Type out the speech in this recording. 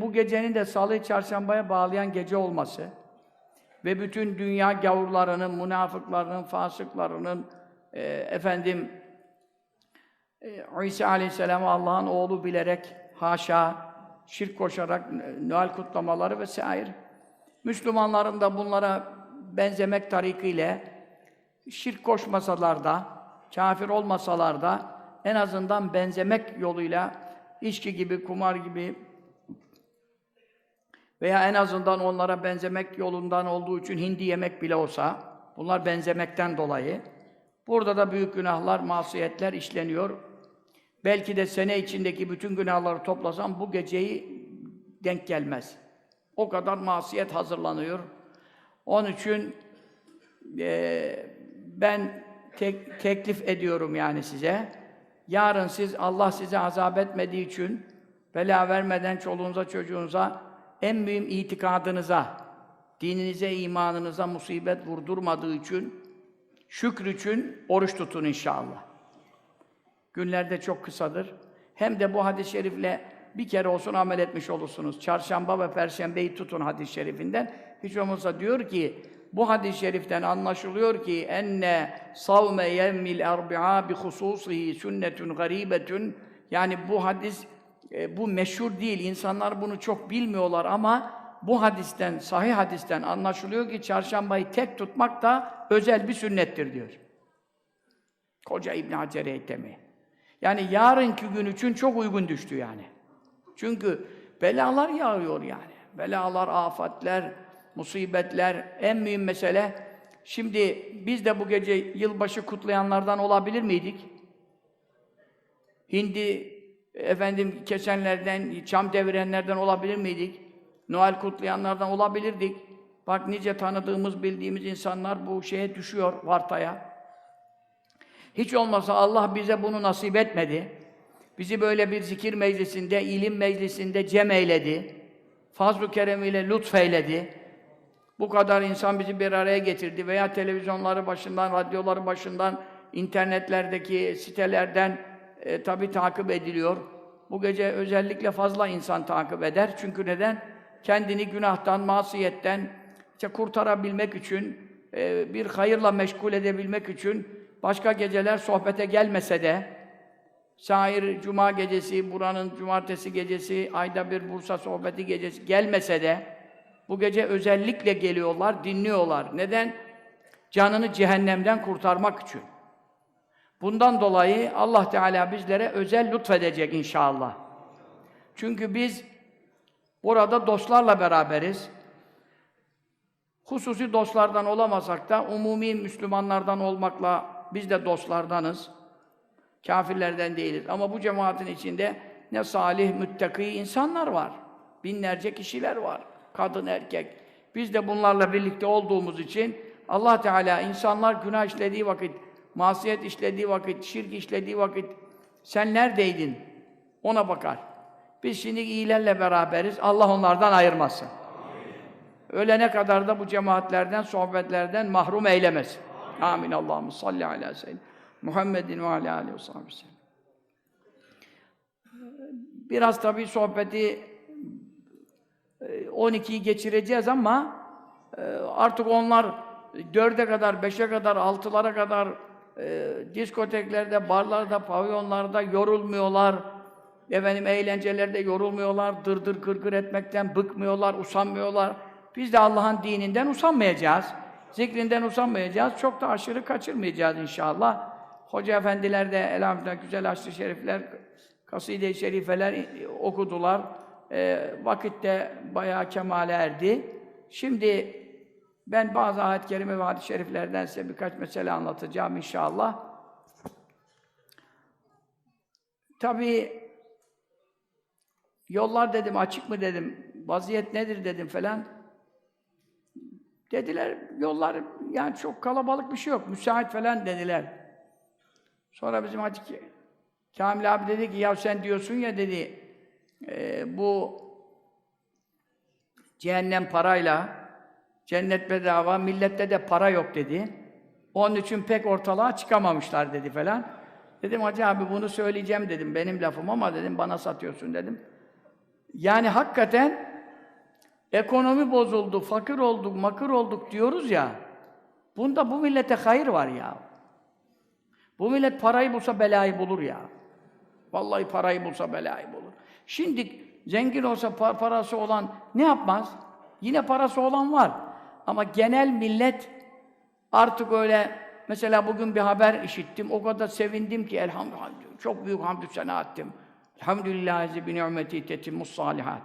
Bu gecenin de salı çarşambaya bağlayan gece olması ve bütün dünya gavurlarının, münafıklarının, fasıklarının e, efendim e, İsa Aleyhisselam'ı Allah'ın oğlu bilerek haşa şirk koşarak Noel kutlamaları vesaire. Müslümanların da bunlara benzemek tarikiyle şirk koşmasalar da, kafir olmasalar da en azından benzemek yoluyla içki gibi, kumar gibi veya en azından onlara benzemek yolundan olduğu için hindi yemek bile olsa, bunlar benzemekten dolayı burada da büyük günahlar, masiyetler işleniyor. Belki de sene içindeki bütün günahları toplasam bu geceyi denk gelmez. O kadar masiyet hazırlanıyor. Onun için eee, ben tek- teklif ediyorum yani size. Yarın siz Allah size azap etmediği için bela vermeden çoluğunuza çocuğunuza en mühim itikadınıza, dininize, imanınıza musibet vurdurmadığı için şükür için oruç tutun inşallah. Günler de çok kısadır. Hem de bu hadis-i şerifle bir kere olsun amel etmiş olursunuz. Çarşamba ve perşembeyi tutun hadis-i şerifinden. Hiç olmazsa diyor ki, bu hadis-i şeriften anlaşılıyor ki enne savme yevmil erbi'a bi hususihi sünnetun garibetun yani bu hadis e, bu meşhur değil. İnsanlar bunu çok bilmiyorlar ama bu hadisten, sahih hadisten anlaşılıyor ki çarşambayı tek tutmak da özel bir sünnettir diyor. Koca İbn Hacer Heytemi. Yani yarınki gün için çok uygun düştü yani. Çünkü belalar yağıyor yani. Belalar, afatler, musibetler, en mühim mesele. Şimdi biz de bu gece yılbaşı kutlayanlardan olabilir miydik? Hindi efendim kesenlerden, çam devirenlerden olabilir miydik? Noel kutlayanlardan olabilirdik. Bak nice tanıdığımız, bildiğimiz insanlar bu şeye düşüyor, vartaya. Hiç olmasa Allah bize bunu nasip etmedi. Bizi böyle bir zikir meclisinde, ilim meclisinde cem eyledi. Fazl-ı keremiyle lütfeyledi. Bu kadar insan bizi bir araya getirdi veya televizyonları başından, radyoları başından, internetlerdeki sitelerden e, tabi takip ediliyor. Bu gece özellikle fazla insan takip eder. Çünkü neden? Kendini günahtan, masiyetten işte kurtarabilmek için, e, bir hayırla meşgul edebilmek için başka geceler sohbete gelmese de Şair cuma gecesi, buranın cumartesi gecesi, ayda bir Bursa sohbeti gecesi gelmese de bu gece özellikle geliyorlar, dinliyorlar. Neden? Canını cehennemden kurtarmak için. Bundan dolayı Allah Teala bizlere özel lütfedecek inşallah. Çünkü biz burada dostlarla beraberiz. Hususi dostlardan olamasak da umumi Müslümanlardan olmakla biz de dostlardanız. Kafirlerden değiliz. Ama bu cemaatin içinde ne salih, müttaki insanlar var. Binlerce kişiler var. Kadın, erkek. Biz de bunlarla birlikte olduğumuz için Allah Teala insanlar günah işlediği vakit, masiyet işlediği vakit, şirk işlediği vakit sen neredeydin? Ona bakar. Biz şimdi iyilerle beraberiz. Allah onlardan ayırmasın. Ölene kadar da bu cemaatlerden, sohbetlerden mahrum eylemesin. Amin. Allah'ım salli ala seyyidina Muhammedin ve ala aleyhi ve sellem. Biraz tabii sohbeti e, 12'yi geçireceğiz ama e, artık onlar dörde kadar, beşe kadar, altılara kadar e, diskoteklerde, barlarda, pavyonlarda yorulmuyorlar. Efendim eğlencelerde yorulmuyorlar, dırdır kırkır etmekten bıkmıyorlar, usanmıyorlar. Biz de Allah'ın dininden usanmayacağız. Zikrinden usanmayacağız. Çok da aşırı kaçırmayacağız inşallah. Hoca efendiler de elhamdülillah güzel haçlı şerifler, kaside-i şerifeler okudular. E, vakitte bayağı kemale erdi. Şimdi ben bazı ayet-i kerime ve hadis-i şeriflerden size birkaç mesele anlatacağım inşallah. Tabii yollar dedim açık mı dedim, vaziyet nedir dedim falan. Dediler yollar yani çok kalabalık bir şey yok, müsait falan dediler. Sonra bizim Hacı Kamil abi dedi ki ya sen diyorsun ya dedi e, bu cehennem parayla cennet bedava millette de para yok dedi. Onun için pek ortalığa çıkamamışlar dedi falan. Dedim Hacı abi bunu söyleyeceğim dedim benim lafım ama dedim bana satıyorsun dedim. Yani hakikaten ekonomi bozuldu, fakir olduk, makır olduk diyoruz ya. Bunda bu millete hayır var ya. Bu millet parayı bulsa belayı bulur ya. Vallahi parayı bulsa belayı bulur. Şimdi zengin olsa pa- parası olan ne yapmaz? Yine parası olan var. Ama genel millet artık öyle mesela bugün bir haber işittim. O kadar sevindim ki elhamdülillah. Çok büyük hamdü sena ettim. Elhamdülillahi bi ni'meti tetimmus salihat.